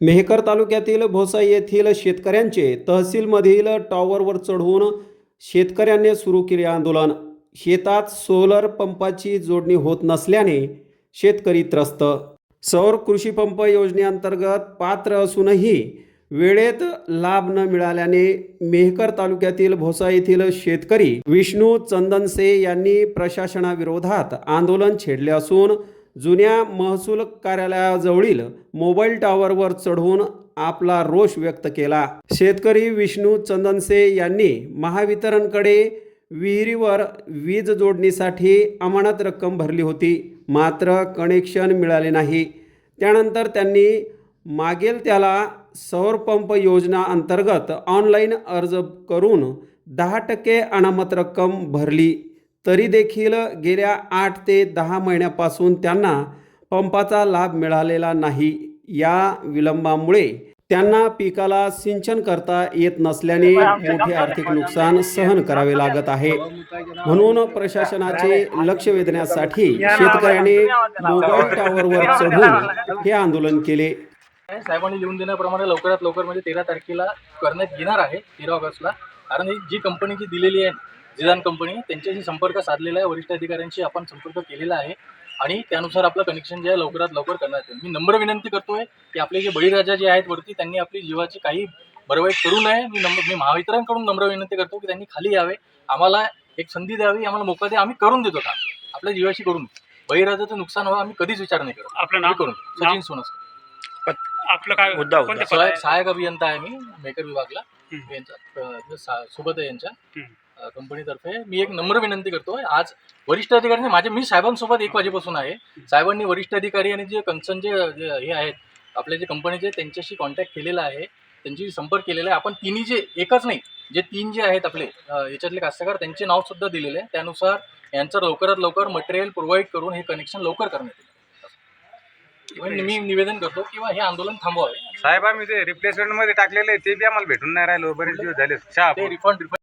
मेहकर तालुक्यातील भोसा येथील शेतकऱ्यांचे तहसीलमधील टॉवरवर चढवून शेतकऱ्यांनी सुरू केले आंदोलन. शेतात सोलर पंपाची जोडणी होत नसल्याने शेतकरी त्रस्त. सौर कृषी पंप योजनेअंतर्गत पात्र असूनही वेळेत लाभ न मिळाल्याने मेहकर तालुक्यातील भोसा येथील शेतकरी विष्णू चंदनसे यांनी प्रशासनाविरोधात आंदोलन छेडले असून जुन्या महसूल कार्यालयाजवळील मोबाईल टॉवरवर चढवून आपला रोष व्यक्त केला. शेतकरी विष्णू चंदनसे यांनी महावितरणकडे विहिरीवर वीज जोडणीसाठी अमानत रक्कम भरली होती. मात्र कनेक्शन मिळाले नाही. त्यानंतर त्यांनी मागेल त्याला सौर पंप योजना अंतर्गत ऑनलाईन अर्ज करून दहा टक्के अनामत रक्कम भरली. तरी देखील गेल्या आठ ते दहा महिन्यापासून त्यांना पंपाचा लाभ मिळालेला नाही. या विलंबामुळे त्यांना पिकाला सिंचन करता येत नसल्याने मोठे आर्थिक नुकसान सहन करावे लागत आहे. म्हणून प्रशासनाचे लक्ष वेधण्यासाठी शेतकऱ्याने मोबाईल टॉवरवर चढून हे आंदोलन केले. साहेबांनी लिहून देण्याप्रमाणे लवकरात लवकर म्हणजे तेरा तारखेला करण्यात येणार आहे तेरा ऑगस्टला. कारण ही जी कंपनी जी दिलेली आहे जिदान कंपनी त्यांच्याशी संपर्क साधलेला आहे. वरिष्ठ अधिकाऱ्यांशी आपण संपर्क केलेला आहे. आणि त्यानुसार आपलं कनेक्शन जे आहे लवकरात लवकर करण्यात येईल. मी नम्र विनंती करतोय की आपले जे बळीराजा जे आहेत वरती त्यांनी आपली जीवाची काही बरवाईट करू नये. मी नम्र मी महावितरणकडून नम्र विनंती करतो की त्यांनी खाली यावे. आम्हाला एक संधी द्यावी आम्हाला मोका द्या. आम्ही करून देतो काम. आपल्या जीवाशी करून बळीराजाचं नुकसान व्हावं आम्ही कधीच विचार नाही करत. आपलं नाव? करून? सचिन सोनसकर. आपलं काय मुद्दा सहायक अभियंता आहे मी मेकर विभागला. यांच्या सा- सोबत आहे यांच्या. कंपनीतर्फे. मी एक नम्र विनंती करतोय. आज वरिष्ठ अधिकाऱ्यांनी माझे मी साहेबांसोबत एक वाजेपासून आहे. साहेबांनी वरिष्ठ अधिकारी आणि जे कन्सर्न जे हे आहेत आपले जे कंपनीचे त्यांच्याशी कॉन्टॅक्ट केलेला आहे. त्यांची संपर्क केलेला आहे. आपण तिन्ही जे एकच नाही जे तीन जे आहेत आपले याच्यातले कास्तकार त्यांचे नाव सुद्धा दिलेले आहे. त्यानुसार यांचं लवकरात लवकर मटेरियल प्रोव्हाइड करून हे कनेक्शन लवकर करण्यात येईल. मी निवेदन करतो किंवा हे आंदोलन थांबवावे. साहेब आम्ही ते रिप्लेसमेंटमध्ये टाकलेले ते बी आम्हाला भेटून नाही राहिलो. बरेच दिवस झाले. Refund refund